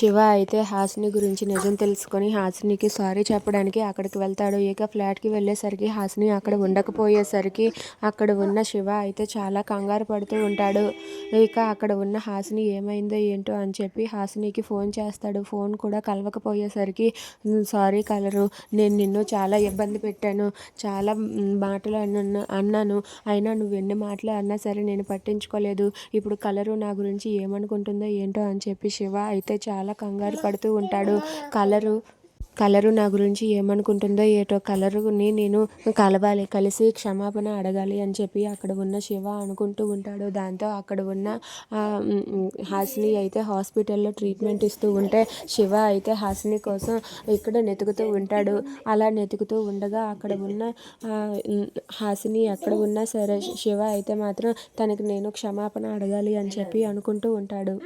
శివ అయితే హాసిని గురించి నిజం తెలుసుకొని హాసినికి సారీ చెప్పడానికి అక్కడికి వెళ్తాడు. ఇక ఫ్లాట్కి వెళ్ళేసరికి హాసిని అక్కడ ఉండకపోయేసరికి అక్కడ ఉన్న శివ అయితే చాలా కంగారు పడుతూ ఉంటాడు. ఇక అక్కడ ఉన్న హాసిని ఏమైందో ఏంటో అని చెప్పి హాసినికి ఫోన్ చేస్తాడు. ఫోన్ కూడా కలవకపోయేసరికి సారీ కలరు నేను నిన్ను చాలా ఇబ్బంది పెట్టాను చాలా మాటలు అన్న అన్నాను. అయినా నువ్వు ఎన్ని మాటలు అన్నా సరే నేను పట్టించుకోలేదు. ఇప్పుడు కలరు నా గురించి ఏమనుకుంటుందో ఏంటో అని చెప్పి శివ అయితే చాలా కంగారు పడుతూ ఉంటాడు. కలరు కలరు నా గురించి ఏమనుకుంటుందో ఏటో కలరుని నేను కలవాలి కలిసి క్షమాపణ అడగాలి అని చెప్పి అక్కడ ఉన్న శివ అనుకుంటూ ఉంటాడు. దాంతో అక్కడ ఉన్న హాసిని అయితే హాస్పిటల్లో ట్రీట్మెంట్ ఇస్తూ ఉంటే శివ అయితే హాసిని కోసం ఇక్కడ వెతుకుతూ ఉంటాడు. అలా నెతుకుతూ ఉండగా అక్కడ ఉన్న హాసిని ఎక్కడ ఉన్నా సరే శివ అయితే మాత్రం తనకి నేను క్షమాపణ అడగాలి అని చెప్పి అనుకుంటూ ఉంటాడు.